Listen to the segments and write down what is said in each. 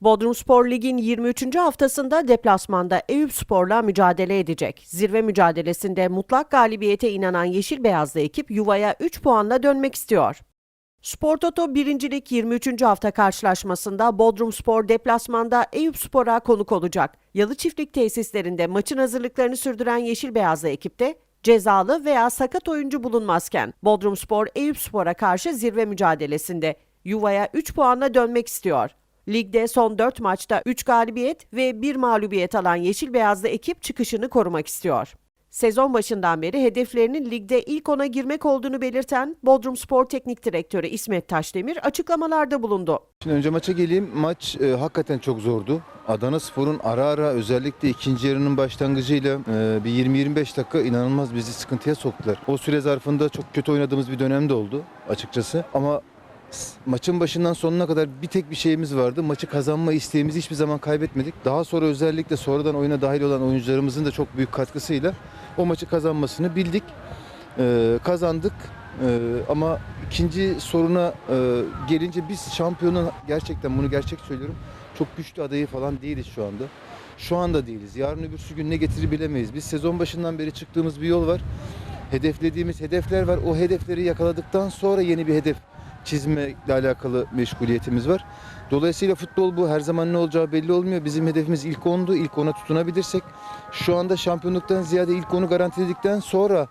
Bodrumspor Lig'in 23. haftasında deplasmanda Eyüpspor'la mücadele edecek. Zirve mücadelesinde mutlak galibiyete inanan Yeşil Beyazlı ekip yuvaya 3 puanla dönmek istiyor. Spor Toto 1. Lig 23. hafta karşılaşmasında Bodrumspor deplasmanda Eyüpspor'a konuk olacak. Yalı Çiftlik tesislerinde maçın hazırlıklarını sürdüren Yeşil Beyazlı ekipte cezalı veya sakat oyuncu bulunmazken Bodrumspor Eyüpspor'a karşı zirve mücadelesinde yuvaya 3 puanla dönmek istiyor. Ligde son 4 maçta 3 galibiyet ve 1 mağlubiyet alan Yeşil Beyazlı ekip çıkışını korumak istiyor. Sezon başından beri hedeflerinin ligde ilk ona girmek olduğunu belirten Bodrumspor Teknik Direktörü İsmet Taşdemir açıklamalarda bulundu. Şimdi önce maça geleyim. Maç e, hakikaten çok zordu. Adana Spor'un ara ara özellikle ikinci yarının başlangıcıyla e, bir 20-25 dakika inanılmaz bizi sıkıntıya soktular. O süre zarfında çok kötü oynadığımız bir dönem de oldu açıkçası. Ama maçın başından sonuna kadar bir tek bir şeyimiz vardı. Maçı kazanma isteğimizi hiçbir zaman kaybetmedik. Daha sonra özellikle sonradan oyuna dahil olan oyuncularımızın da çok büyük katkısıyla o maçı kazanmasını bildik. E, kazandık. Ee, ama ikinci soruna e, gelince biz şampiyonun gerçekten bunu gerçek söylüyorum çok güçlü adayı falan değiliz şu anda. Şu anda değiliz. Yarın öbürsü gün ne getirir bilemeyiz. Biz sezon başından beri çıktığımız bir yol var. Hedeflediğimiz hedefler var. O hedefleri yakaladıktan sonra yeni bir hedef çizmekle alakalı meşguliyetimiz var. Dolayısıyla futbol bu her zaman ne olacağı belli olmuyor. Bizim hedefimiz ilk 10'du. İlk 10'a tutunabilirsek şu anda şampiyonluktan ziyade ilk 10'u garantiledikten sonra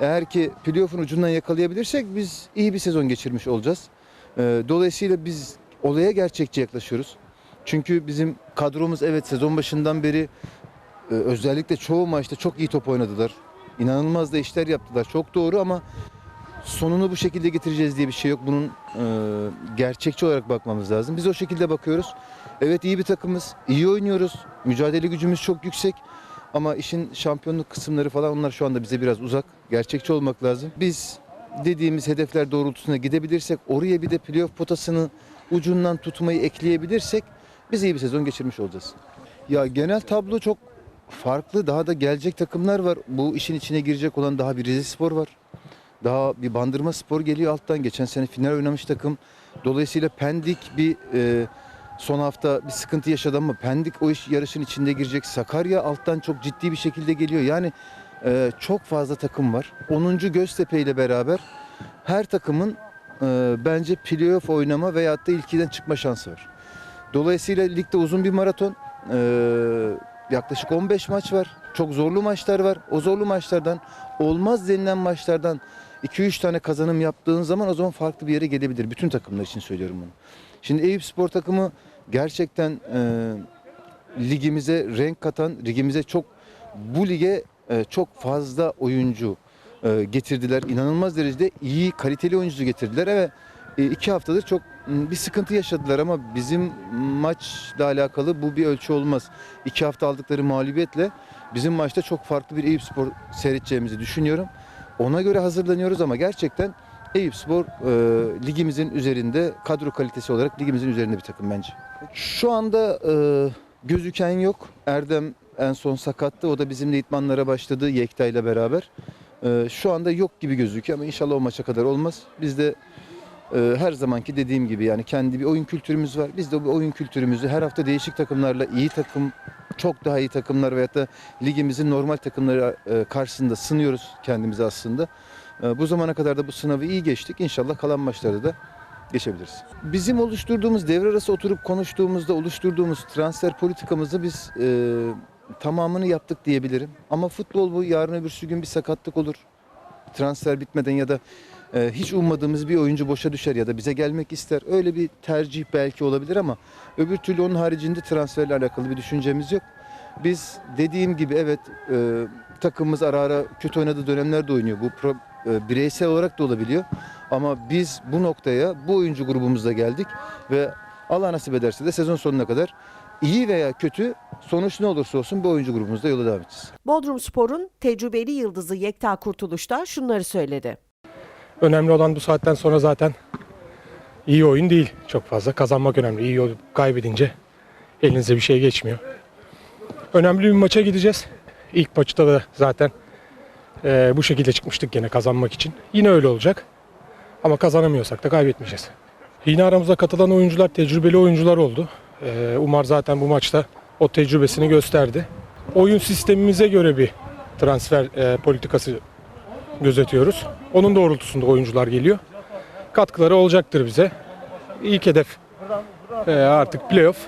eğer ki playoff'un ucundan yakalayabilirsek biz iyi bir sezon geçirmiş olacağız. Ee, Dolayısıyla biz olaya gerçekçi yaklaşıyoruz. Çünkü bizim kadromuz evet sezon başından beri e, özellikle çoğu maçta çok iyi top oynadılar. İnanılmaz da işler yaptılar. Çok doğru ama sonunu bu şekilde getireceğiz diye bir şey yok. Bunun e, gerçekçi olarak bakmamız lazım. Biz o şekilde bakıyoruz. Evet iyi bir takımız. iyi oynuyoruz. Mücadele gücümüz çok yüksek. Ama işin şampiyonluk kısımları falan onlar şu anda bize biraz uzak. Gerçekçi olmak lazım. Biz dediğimiz hedefler doğrultusunda gidebilirsek oraya bir de playoff potasını ucundan tutmayı ekleyebilirsek biz iyi bir sezon geçirmiş olacağız. Ya genel tablo çok farklı. Daha da gelecek takımlar var. Bu işin içine girecek olan daha bir Rize Spor var. Daha bir Bandırma Spor geliyor alttan. Geçen sene final oynamış takım. Dolayısıyla Pendik bir e, son hafta bir sıkıntı yaşadı ama Pendik o iş yarışın içinde girecek. Sakarya alttan çok ciddi bir şekilde geliyor. Yani e, çok fazla takım var. 10. Göztepe ile beraber her takımın e, bence playoff oynama veyahut da ilkiden çıkma şansı var. Dolayısıyla ligde uzun bir maraton. e, yaklaşık 15 maç var. Çok zorlu maçlar var. O zorlu maçlardan olmaz denilen maçlardan 2-3 tane kazanım yaptığın zaman o zaman farklı bir yere gelebilir. Bütün takımlar için söylüyorum bunu. Şimdi Eyüp Spor takımı gerçekten e, ligimize renk katan, ligimize çok bu lige e, çok fazla oyuncu e, getirdiler. İnanılmaz derecede iyi, kaliteli oyuncu getirdiler. Evet e, iki haftadır çok bir sıkıntı yaşadılar ama bizim maçla alakalı bu bir ölçü olmaz. İki hafta aldıkları mağlubiyetle bizim maçta çok farklı bir Eyüp Spor seyredeceğimizi düşünüyorum. Ona göre hazırlanıyoruz ama gerçekten Eyüp Spor e, ligimizin üzerinde kadro kalitesi olarak ligimizin üzerinde bir takım bence. Şu anda e, gözüken yok. Erdem en son sakattı. O da bizimle itmanlara başladı Yekta ile beraber. E, şu anda yok gibi gözüküyor ama inşallah o maça kadar olmaz. Biz de e, her zamanki dediğim gibi yani kendi bir oyun kültürümüz var. Biz de bu oyun kültürümüzü her hafta değişik takımlarla iyi takım, çok daha iyi takımlar veyahut da ligimizin normal takımları e, karşısında sınıyoruz kendimizi aslında. E, Bu zamana kadar da bu sınavı iyi geçtik. İnşallah kalan maçlarda da geçebiliriz. Bizim oluşturduğumuz devre arası oturup konuştuğumuzda oluşturduğumuz transfer politikamızı biz e, tamamını yaptık diyebilirim. Ama futbol bu yarın öbürsü gün bir sakatlık olur. Transfer bitmeden ya da e, hiç ummadığımız bir oyuncu boşa düşer ya da bize gelmek ister. Öyle bir tercih belki olabilir ama öbür türlü onun haricinde transferle alakalı bir düşüncemiz yok. Biz dediğim gibi evet e, takımımız ara ara kötü oynadığı dönemlerde oynuyor. Bu pro- e, bireysel olarak da olabiliyor. Ama biz bu noktaya bu oyuncu grubumuzla geldik ve Allah nasip ederse de sezon sonuna kadar iyi veya kötü sonuç ne olursa olsun bu oyuncu grubumuzda yola devam edeceğiz. Bodrumspor'un tecrübeli yıldızı Yekta Kurtuluş da şunları söyledi. Önemli olan bu saatten sonra zaten iyi oyun değil çok fazla. Kazanmak önemli. İyi oyun kaybedince elinize bir şey geçmiyor. Önemli bir maça gideceğiz. İlk maçta da zaten eee, bu şekilde çıkmıştık gene kazanmak için. Yine öyle olacak. Ama kazanamıyorsak da kaybetmeyeceğiz. Yine aramıza katılan oyuncular tecrübeli oyuncular oldu. Ee, Umar zaten bu maçta o tecrübesini gösterdi. Oyun sistemimize göre bir transfer e, politikası gözetiyoruz. Onun doğrultusunda oyuncular geliyor. Katkıları olacaktır bize. İlk hedef e, artık playoff.